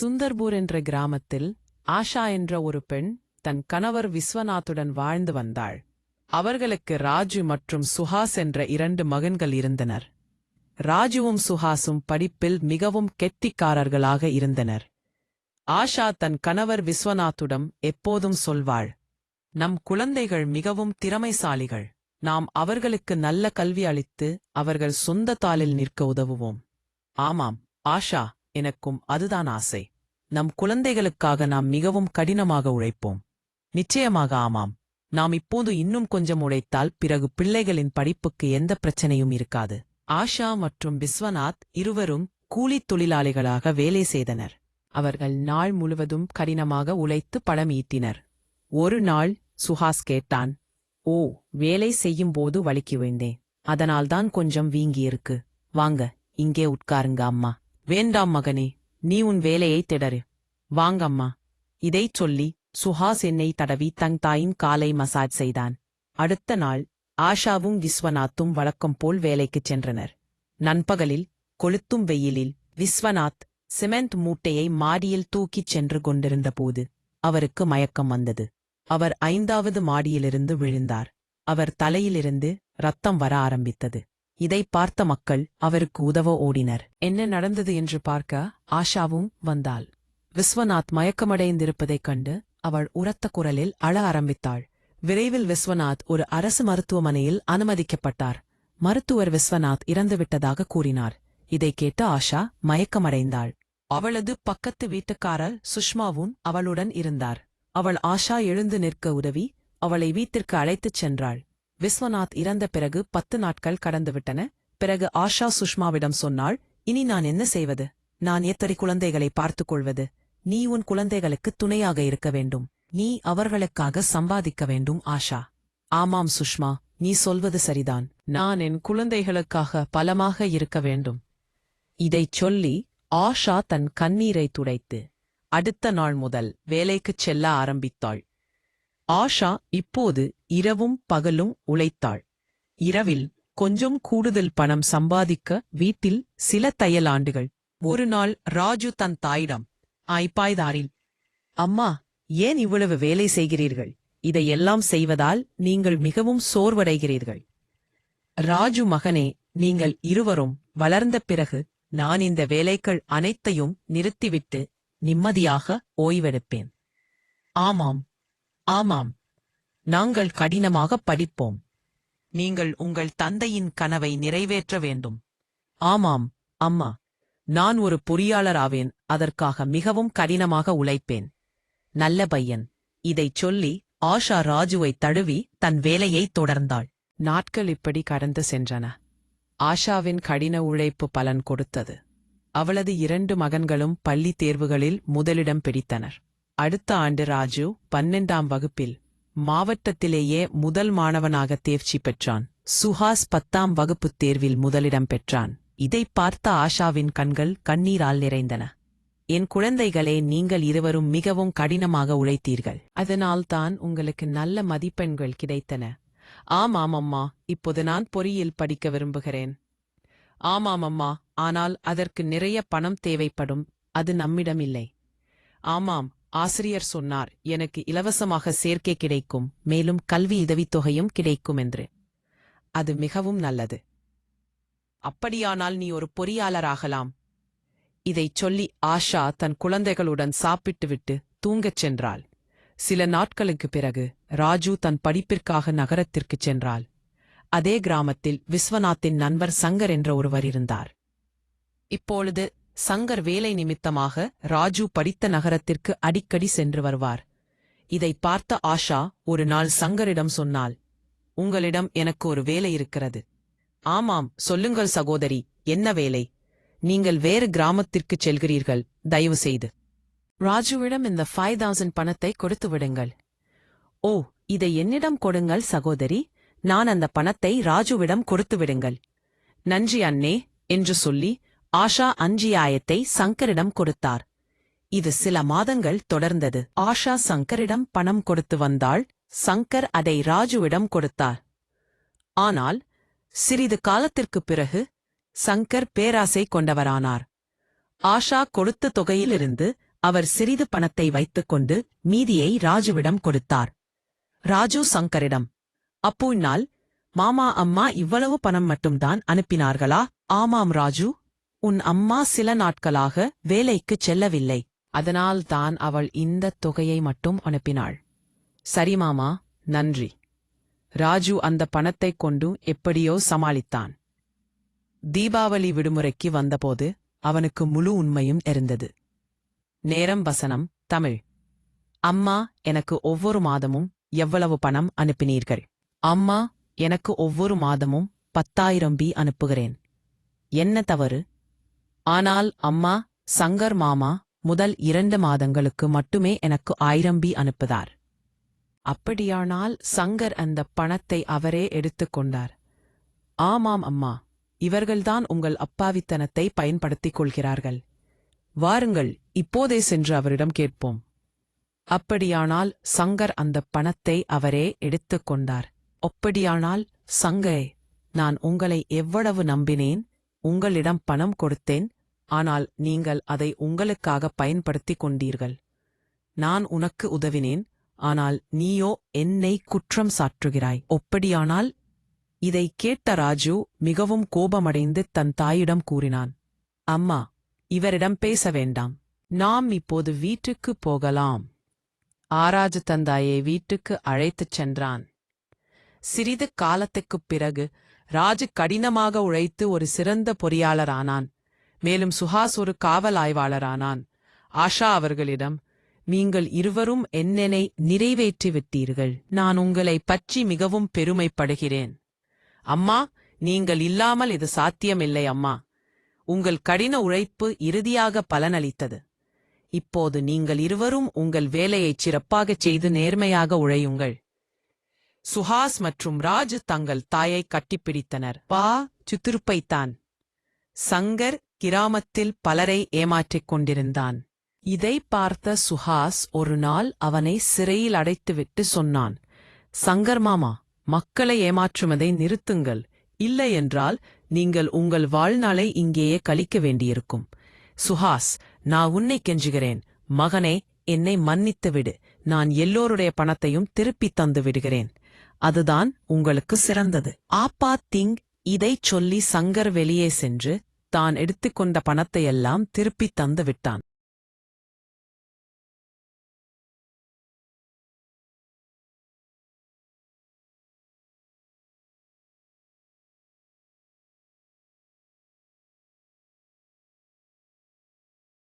சுந்தர்பூர் என்ற கிராமத்தில் ஆஷா என்ற ஒரு பெண் தன் கணவர் விஸ்வநாத்துடன் வாழ்ந்து வந்தாள். அவர்களுக்கு ராஜு மற்றும் சுஹாஸ் என்ற இரண்டு மகன்கள் இருந்தனர். ராஜுவும் சுஹாசும் படிப்பில் மிகவும் கெட்டிக்காரர்களாக இருந்தனர். ஆஷா தன் கணவர் விஸ்வநாத்துடன் எப்போதும் சொல்வாள் நம் குழந்தைகள் மிகவும் திறமைசாலிகள். நாம் அவர்களுக்கு நல்ல கல்வி அளித்து அவர்கள் சொந்த தாளில் நிற்க உதவுவோம். ஆமாம் ஆஷா. எனக்கும் அதுதான் ஆசை. நம் குழந்தைகளுக்காக நாம் மிகவும் கடினமாக உழைப்போம். நிச்சயமாக ஆமாம். நாம் இப்போது இன்னும் கொஞ்சம் உழைத்தால் பிறகு பிள்ளைகளின் படிப்புக்கு எந்த பிரச்சனையும் இருக்காது. ஆஷா மற்றும் விஸ்வநாத் இருவரும் கூலித் தொழிலாளிகளாக வேலை செய்தனர். அவர்கள் நாள் முழுவதும் கடினமாக உழைத்து படம் ஈட்டினர். ஒரு நாள் சுஹாஸ் கேட்டான் ஓ வேலை செய்யும் போது வலிக்கு விழுந்தேன். அதனால்தான் கொஞ்சம் வீங்கியிருக்கு. வாங்க இங்கே உட்காருங்க அம்மா. வேண்டாம் மகனே நீ உன் வேலையை திடறு. வாங்கம்மா. இதைச் சொல்லி சுஹாஸ் என்னை தடவி தங் தாயின் காலை மசாஜ் செய்தான். அடுத்த நாள் ஆஷாவும் விஸ்வநாத்தும் வழக்கம் போல் வேலைக்குச் சென்றனர். நண்பகலில் கொளுத்தும் வெயிலில் விஸ்வநாத் சிமெண்ட் மூட்டையை மாடியில் தூக்கிச் சென்று கொண்டிருந்தபோது அவருக்கு மயக்கம் வந்தது. அவர் ஐந்தாவது மாடியிலிருந்து விழுந்தார். அவர் தலையிலிருந்து ரத்தம் வர ஆரம்பித்தது. இதை பார்த்த மக்கள் அவருக்கு உதவ ஓடினர். என்ன நடந்தது? என்று பார்க்க ஆஷாவும் வந்தாள். விஸ்வநாத் மயக்கமடைந்திருப்பதைக் கண்டு அவள் உரத்த குரலில் அழ ஆரம்பித்தாள். விரைவில் விஸ்வநாத் ஒரு அரசு மருத்துவமனையில் அனுமதிக்கப்பட்டார் மருத்துவர் விஸ்வநாத் இறந்துவிட்டதாக கூறினார். இதைக் கேட்டு ஆஷா மயக்கமடைந்தாள். அவளது பக்கத்து வீட்டுக்காரர் சுஷ்மாவும் அவளுடன் இருந்தார். அவள் ஆஷா எழுந்து நிற்க உதவி அவளை வீட்டிற்கு அழைத்துச் சென்றாள். விஸ்வநாத் இறந்த பிறகு பத்து நாட்கள் கடந்துவிட்டன. பிறகு ஆஷா சுஷ்மாவிடம் சொன்னாள் இனி நான் என்ன செய்வது? நான் எத்தனை குழந்தைகளை பார்த்துக் கொள்வது நீ உன் குழந்தைகளுக்கு துணையாக இருக்க வேண்டும். நீ அவர்களுக்காக சம்பாதிக்க வேண்டும் ஆஷா. ஆமாம் சுஷ்மா நீ சொல்வது சரிதான். நான் என் குழந்தைகளுக்காக பலமாக இருக்க வேண்டும். இதைச் சொல்லி ஆஷா தன் கண்ணீரை துடைத்து அடுத்த நாள் முதல் வேலைக்குச் செல்ல ஆரம்பித்தாள். ஆஷா இப்போது இரவும் பகலும் உழைத்தாள். இரவில் கொஞ்சம் கூடுதல் பணம் சம்பாதிக்க வீட்டில் சில தையலாண்டுகள். ஒரு நாள் ராஜு தன் தாயிடம் ஐப்பாய்தாரில் அம்மா ஏன் இவ்வளவு வேலை செய்கிறீர்கள்? இதையெல்லாம் செய்வதால் நீங்கள் மிகவும் சோர்வடைகிறீர்கள். ராஜு மகனே நீங்கள் இருவரும் வளர்ந்த பிறகு நான் இந்த வேலைகள் அனைத்தையும் நிறுத்திவிட்டு நிம்மதியாக ஓய்வெடுப்பேன். ஆமாம் ஆமாம். நாங்கள் கடினமாக படிப்போம். நீங்கள் உங்கள் தந்தையின் கனவை நிறைவேற்ற வேண்டும். ஆமாம் அம்மா. நான் ஒரு பொறியாளராவேன் அதற்காக மிகவும் கடினமாக உழைப்பேன். நல்ல பையன். இதைச் சொல்லி ஆஷா ராஜுவை தழுவி தன் வேலையை தொடர்ந்தாள். நாட்கள் இப்படி கடந்து சென்றன. ஆஷாவின் கடின உழைப்பு பலன் கொடுத்தது. அவளது இரண்டு மகன்களும் பள்ளி தேர்வுகளில் முதலிடம் பிடித்தனர். அடுத்த ஆண்டு ராஜு பன்னெண்டாம் வகுப்பில் மாவட்டத்திலேயே முதல் மாணவனாக தேர்ச்சி பெற்றான். சுஹாஸ் பத்தாம் வகுப்புத் தேர்வில் முதலிடம் பெற்றான். இதைப் பார்த்த ஆஷாவின் கண்கள் கண்ணீரால் நிறைந்தன. என் குழந்தைகளே நீங்கள் இருவரும் மிகவும் கடினமாக உழைத்தீர்கள். அதனால்தான் உங்களுக்கு நல்ல மதிப்பெண்கள் கிடைத்தன. ஆமாம் அம்மா இப்போது நான் பொறியியல் படிக்க விரும்புகிறேன். ஆமாம் அம்மா ஆனால் அதற்கு நிறைய பணம் தேவைப்படும். அது நம்மிடம் இல்லை ஆமாம் ஆசிரியர் சொன்னார் எனக்கு இலவசமாக சேர்க்கை கிடைக்கும் மேலும் கல்வி உதவித்தொகையும் கிடைக்கும் என்று அது மிகவும் நல்லது. அப்படியானால் நீ ஒரு பொறியாளராகலாம். இதைச் சொல்லி ஆஷா தன் குழந்தைகளுடன் சாப்பிட்டுவிட்டு தூங்கச் சென்றாள். சில நாட்களுக்குப் பிறகு ராஜு தன் படிப்பிற்காக நகரத்திற்குச் சென்றாள். அதே கிராமத்தில் விஸ்வநாத்தின் நண்பர் சங்கர் என்ற ஒருவர் இருந்தார். இப்பொழுது சங்கர் வேலை நிமித்தமாக ராஜு படித்த நகரத்திற்கு அடிக்கடி சென்று வருவார். இதைப் பார்த்த ஆஷா ஒரு நாள் சங்கரிடம் சொன்னாள் உங்களிடம் எனக்கு ஒரு வேலை இருக்கிறது. ஆமாம் சொல்லுங்கள் சகோதரி என்ன வேலை? நீங்கள் வேறு கிராமத்திற்குச் செல்கிறீர்கள் தயவு செய்து. ராஜுவிடம் இந்த ஃபைவ் தௌசண்ட் பணத்தை கொடுத்து விடுங்கள். ஓ இதை என்னிடம் கொடுங்கள் சகோதரி நான் அந்த பணத்தை ராஜுவிடம் கொடுத்து விடுங்கள். நன்றி அண்ணே என்று சொல்லி ஆஷா அஞ்சியாயத்தை சங்கரிடம் கொடுத்தார். இது சில மாதங்கள் தொடர்ந்தது. ஆஷா சங்கரிடம் பணம் கொடுத்து வந்தாள். சங்கர் அதை ராஜுவிடம் கொடுத்தார். ஆனால் சிறிது காலத்திற்குப் பிறகு சங்கர் பேராசை கொண்டவரானார். ஆஷா கொடுத்த தொகையிலிருந்து அவர் சிறிது பணத்தை வைத்துக்கொண்டு மீதியை ராஜுவிடம் கொடுத்தார். ராஜு சங்கரிடம் அப்போனால் மாமா அம்மா இவ்வளவு பணம் மட்டும்தான் அனுப்பினார்களா? ஆமாம் ராஜு. உன் அம்மா சில நாட்களாக வேலைக்குச் செல்லவில்லை. அதனால் தான் அவள் இந்த தொகையை மட்டும் அனுப்பினாள். சரி மாமா நன்றி. ராஜு அந்த பணத்தைக் கொண்டு எப்படியோ சமாளித்தான். தீபாவளி விடுமுறைக்கு வந்தபோது அவனுக்கு முழு உண்மையும் இருந்தது நேரம் வசனம் தமிழ். அம்மா எனக்கு ஒவ்வொரு மாதமும் எவ்வளவு பணம் அனுப்பினீர்கள்? அம்மா எனக்கு ஒவ்வொரு மாதமும் பத்தாயிரம் பி அனுப்புகிறேன். என்ன தவறு? ஆனால் அம்மா சங்கர் மாமா முதல் இரண்டு மாதங்களுக்கு மட்டுமே எனக்கு ஆயிரம் பி அனுப்புதார். அப்படியானால் சங்கர் அந்த பணத்தை அவரே எடுத்துக்கொண்டார் ஆமாம் அம்மா இவர்கள்தான் உங்கள் அப்பாவித்தனத்தை பயன்படுத்திக் கொள்கிறார்கள். வாருங்கள் இப்போதே சென்று அவரிடம் கேட்போம். அப்படியானால் சங்கர் அந்த பணத்தை அவரே எடுத்துக்கொண்டார் அப்படியானால் சங்கரே நான் உங்களை எவ்வளவு நம்பினேன்? உங்களிடம் பணம் கொடுத்தேன் ஆனால் நீங்கள் அதை உங்களுக்காக பயன்படுத்திக் கொண்டீர்கள். நான் உனக்கு உதவினேன் ஆனால் நீயோ என்னை குற்றம் சாற்றுகிறாய். ஒப்படியானால் இதை கேட்ட ராஜு மிகவும் கோபமடைந்து தன் தாயிடம் கூறினான். அம்மா இவரிடம் பேச வேண்டாம். நாம் இப்போது வீட்டுக்கு போகலாம். ஆராஜு தந்தாயை வீட்டுக்கு அழைத்துச் சென்றான். சிறிது காலத்துக்குப் பிறகு ராஜு கடினமாக உழைத்து ஒரு சிறந்த பொறியாளரானான். மேலும் சுஹாஸ் ஒரு காவல் ஆய்வாளரானான். ஆஷா அவர்களிடம் நீங்கள் இருவரும் என்னெனை நிறைவேற்றிவிட்டீர்கள்? நான் உங்களை பற்றி மிகவும் பெருமைப்படுகிறேன். அம்மா நீங்கள் இல்லாமல் இது சாத்தியமில்லை அம்மா. உங்கள் கடின உழைப்பு இறுதியாக பலனளித்தது. இப்போது நீங்கள் இருவரும் உங்கள் வேலையைச் சிறப்பாகச் செய்து நேர்மையாக உழையுங்கள். சுஹாஸ் மற்றும் ராஜ் தங்கள் தாயை கட்டிப்பிடித்தனர் பா சுத்திருப்பைத்தான். சங்கர் கிராமத்தில் பலரை ஏமாற்றிக் கொண்டிருந்தான். இதை பார்த்த சுஹாஸ் ஒரு நாள் அவனை சிறையில் அடைத்துவிட்டு சொன்னான் சங்கர் மாமா மக்களை ஏமாற்றுவதை நிறுத்துங்கள். இல்லையென்றால் நீங்கள் உங்கள் வாழ்நாளை இங்கேயே கழிக்க வேண்டியிருக்கும். சுஹாஸ் நான் உன்னை கெஞ்சுகிறேன். மகனே என்னை மன்னித்து விடு நான் எல்லோருடைய பணத்தையும் திருப்பித் தந்து விடுகிறேன் அதுதான் உங்களுக்கு சிறந்தது. ஆப்பா திங் இதைச் சொல்லி சங்கர் வெளியே சென்று தான் எடுத்துக்கொண்ட பணத்தையெல்லாம் திருப்பித் தந்து விட்டான்